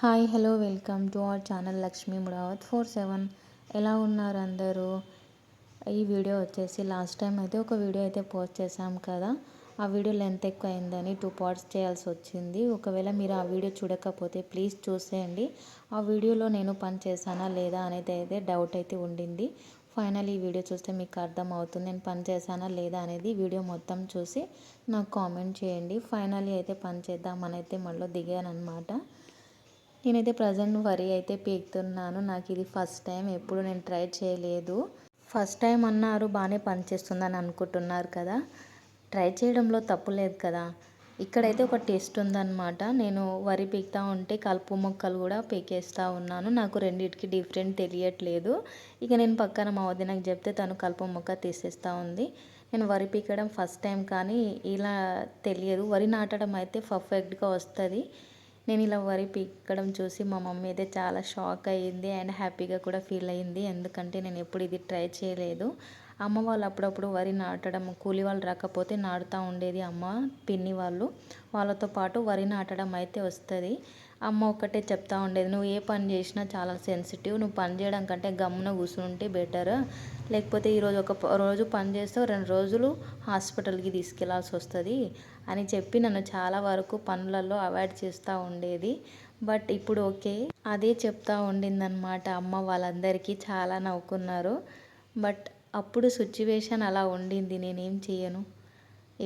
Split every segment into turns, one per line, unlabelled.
Hi hello welcome to our channel Lakshmi Mudavath four seven. ఎలా ఉన్నారు అందరూ? ఈ వీడియో వచ్చేసి లాస్ట్ టైం అయితే ఒక వీడియో అయితే పోస్ట్ చేశాం కదా. ఆ వీడియో లెంత్ ఎక్కువ అయిందని టూ పార్ట్స్ చేయాల్సి వచ్చింది. ఒకవేళ మీరు ఆ వీడియో చూడకపోతే ప్లీజ్ చూసేయండి. ఆ వీడియోలో నేను పని చేశానా లేదా అనేది అయితే డౌట్ అయితే ఉండింది. ఫైనల్ ఈ వీడియో చూస్తే మీకు అర్థం అవుతుంది. నేను పని చేశానా లేదా అనేది వీడియో మొత్తం చూసి నాకు కామెంట్ చేయండి. ఫైనలీ అయితే పని చేద్దామని అయితే మళ్ళీ దిగాను అనమాట నేనైతే ప్రజెంట్ వరి అయితే పీకుతున్నాను. నాకు ఇది ఫస్ట్ టైం ఎప్పుడు నేను ట్రై చేయలేదు. ఫస్ట్ టైం అన్నారు బాగానే పనిచేస్తుందని అనుకుంటున్నారు కదా. ట్రై చేయడంలో తప్పు లేదు కదా. ఇక్కడైతే ఒక టెస్ట్ ఉందన్నమాట. నేను వరి పీకుతా ఉంటే కలుపు మొక్కలు కూడా పీకేస్తూ ఉన్నాను. నాకు రెండింటికి డిఫరెంట్ తెలియట్లేదు. ఇక నేను పక్కన మా వదినకు చెప్తే తను కలుపు మొక్క తీసేస్తూ ఉంది. నేను వరి పీకడం ఫస్ట్ టైం కానీ ఇలా తెలియదు. వరి నాటడం అయితే పర్ఫెక్ట్గా వస్తుంది. నేను ఇలా వరి పీక్కడం చూసి మా మమ్మీ అయితే చాలా షాక్ అయ్యింది అండ్ హ్యాపీగా కూడా ఫీల్ అయ్యింది. ఎందుకంటే నేను ఎప్పుడు ఇది ట్రై చేయలేదు. అమ్మ వాళ్ళు అప్పుడప్పుడు వరి నాటడం కూలి వాళ్ళు రాకపోతే నాటుతూ ఉండేది అమ్మ పిన్ని వాళ్ళు. వాళ్ళతో పాటు వరి నాటడం అయితే వస్తుంది. అమ్మ ఒక్కటే చెప్తా ఉండేది నువ్వు ఏ పని చేసినా చాలా సెన్సిటివ్ నువ్వు పని చేయడం కంటే గమ్మున కూర్చుంటే బెటర్ లేకపోతే ఈరోజు ఒక రోజు పని చేస్తే రెండు రోజులు హాస్పిటల్కి తీసుకెళ్ళాల్సి వస్తుంది అని చెప్పి నన్ను చాలా వరకు పనులలో అవాయిడ్ చేస్తూ ఉండేది. బట్ ఇప్పుడు ఓకే. అదే చెప్తా ఉండిందనమాట అమ్మ వాళ్ళందరికీ చాలా నవ్వుకున్నారు. బట్ అప్పుడు సిచ్యువేషన్ అలా ఉండింది నేనేం చేయను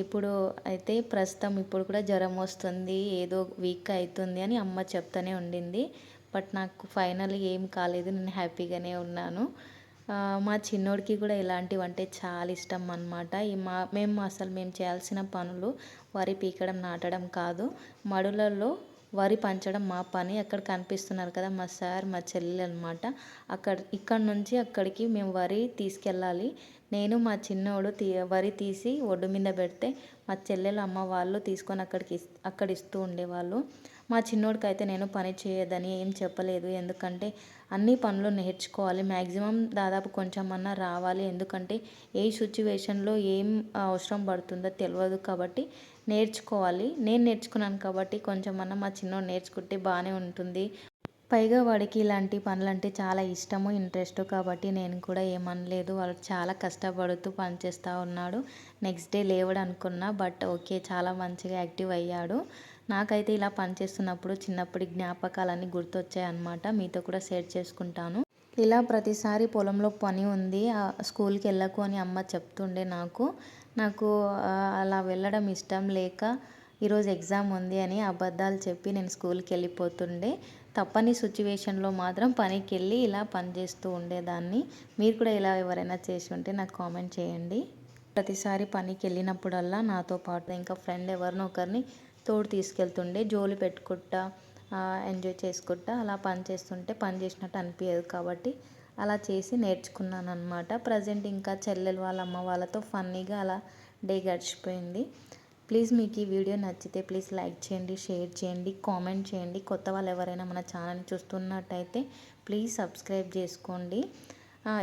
ఇప్పుడు అయితే ప్రస్తుతం ఇప్పుడు కూడా జ్వరం వస్తుంది ఏదో వీక్ అవుతుంది అని అమ్మ చెప్తూనే ఉండింది. బట్ నాకు ఫైనల్ ఏం కాలేదు నేను హ్యాపీగానే ఉన్నాను. మా చిన్నోడికి కూడా ఇలాంటివి అంటే చాలా ఇష్టం అనమాట మా మేము అసలు మేము చేయాల్సిన పనులు వరి పీకడం నాటడం కాదు. మడులలో వరి పంచడం మా పని. అక్కడ కనిపిస్తున్నారు కదా మా సార్ మా చెల్లెలు అనమాట అక్కడ ఇక్కడ నుంచి అక్కడికి మేము వరి తీసుకెళ్ళాలి. నేను మా చిన్నోడు తీ వరి తీసి ఒడ్డు మీద పెడితే మా చెల్లెలు అమ్మ వాళ్ళు తీసుకొని అక్కడికి అక్కడ ఇస్తూ ఉండేవాళ్ళు. మా చిన్నోడికి అయితే నేను పని చేయదని ఏం చెప్పలేదు. ఎందుకంటే అన్ని పనులు నేర్చుకోవాలి. మ్యాక్సిమం దాదాపు కొంచెం అన్నా రావాలి. ఎందుకంటే ఏ సిచ్యువేషన్లో ఏం అవసరం పడుతుందో తెలియదు కాబట్టి నేర్చుకోవాలి. నేను నేర్చుకున్నాను కాబట్టి కొంచెం అన్నా మా చిన్నోడు నేర్చుకుంటే బాగానే ఉంటుంది. పైగా వాడికి ఇలాంటి పనులంటే చాలా ఇష్టము ఇంట్రెస్ట్ కాబట్టి నేను కూడా ఏమనలేదు. వాడు చాలా కష్టపడుతూ పనిచేస్తూ ఉన్నాడు. నెక్స్ట్ డే లేవడు అనుకున్నా బట్ ఓకే చాలా మంచిగా యాక్టివ్ అయ్యాడు. నాకైతే ఇలా పనిచేస్తున్నప్పుడు చిన్నప్పటి జ్ఞాపకాలన్నీ గుర్తొచ్చాయి అన్నమాట మీతో కూడా షేర్ చేసుకుంటాను. ఇలా ప్రతిసారి పొలంలో పని ఉంది. స్కూల్కి వెళ్ళకు అని అమ్మ చెప్తుండే నాకు. నాకు అలా వెళ్ళడం ఇష్టం లేక ఈరోజు ఎగ్జామ్ ఉంది అని అబద్ధాలు చెప్పి నేను స్కూల్కి వెళ్ళిపోతుండే. తప్పని సిచ్యువేషన్లో మాత్రం పనికి వెళ్ళి ఇలా పనిచేస్తూ ఉండేదాన్ని. మీరు కూడా ఇలా ఎవరైనా చేసి ఉంటే నాకు కామెంట్ చేయండి. ప్రతిసారి పనికి వెళ్ళినప్పుడల్లా నాతో పాటు ఇంకా ఫ్రెండ్ ఎవరినో ఒకరిని తోడు తీసుకెళ్తుండే జోలి పెట్టుకుంటా ఎంజాయ్ చేసుకుంటా అలా పని చేస్తుంటే పని చేసినట్టు అనిపించదు కాబట్టి అలా చేసి నేర్చుకున్నాను అనమాట ప్రజెంట్ ఇంకా చెల్లెలు వాళ్ళ అమ్మ వాళ్ళతో ఫన్నీగా అలా డే గడిచిపోయింది. ప్లీజ్ మీకు ఈ వీడియో నచ్చితే ప్లీజ్ లైక్ చేయండి షేర్ చేయండి కామెంట్ చేయండి. కొత్త వాళ్ళు ఎవరైనా మన ఛానల్ చూస్తున్నట్టయితే ప్లీజ్ సబ్స్క్రైబ్ చేసుకోండి.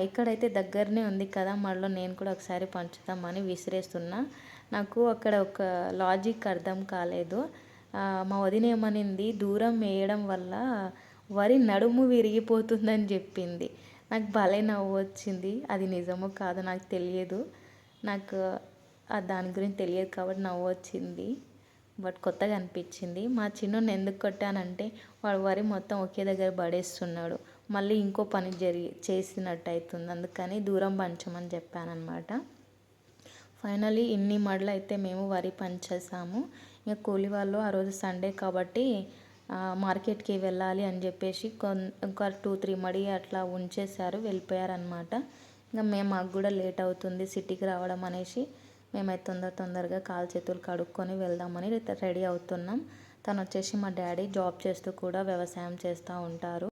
ఇక్కడైతే దగ్గరనే ఉంది కదా మళ్ళీ నేను కూడా ఒకసారి పంచుతామని విసిరేస్తున్నా. నాకు అక్కడ ఒక లాజిక్ అర్థం కాలేదు. మా వదిన ఏమనింది దూరం వేయడం వల్ల వరి నడుము విరిగిపోతుందని చెప్పింది. నాకు భలే నవ్వు వచ్చింది. అది నిజమో కాదో నాకు తెలియదు. నాకు దాని గురించి తెలియదు కాబట్టి నవ్వు వచ్చింది. బట్ కొత్తగా అనిపించింది. మా చిన్నోడిని ఎందుకు కొట్టానంటే వాడు వరి మొత్తం ఒకే దగ్గర పడేస్తున్నాడు. మళ్ళీ ఇంకో పని జరిగి చేసినట్టు అవుతుంది అందుకని దూరం పంచమని చెప్పానమాట ఫైనలీ ఇన్ని మడలు అయితే మేము వరి పంచేసాము. ఇంకా కూలి వాళ్ళు ఆ రోజు సండే కాబట్టి మార్కెట్కి వెళ్ళాలి అని చెప్పేసి కొన్ ఒక టూ త్రీ మడి అట్లా ఉంచేశారు వెళ్ళిపోయారనమాట ఇంకా మేము మాకు కూడా లేట్ అవుతుంది సిటీకి రావడం అనేసి. మేమైతే తొందర తొందరగా కాలు చేతులు కడుక్కొని వెళ్దామని రెడీ అవుతున్నాం. తను వచ్చేసి మా డాడీ జాబ్ చేస్తూ కూడా వ్యవసాయం చేస్తూ ఉంటారు.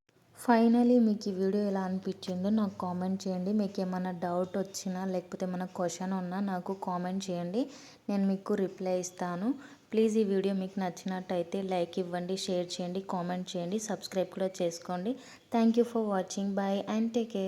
ఫైనలీ మీకు ఈ వీడియో ఎలా అనిపించిందో నాకు కామెంట్ చేయండి. మీకు ఏమైనా డౌట్ వచ్చినా లేకపోతే ఏమైనా క్వశ్చన్ ఉన్నా నాకు కామెంట్ చేయండి. నేను మీకు రిప్లై ఇస్తాను. ప్లీజ్ ఈ వీడియో మీకు నచ్చినట్టయితే లైక్ ఇవ్వండి షేర్ చేయండి కామెంట్ చేయండి సబ్స్క్రైబ్ కూడా చేసుకోండి. Thank you for watching. Bye and take care.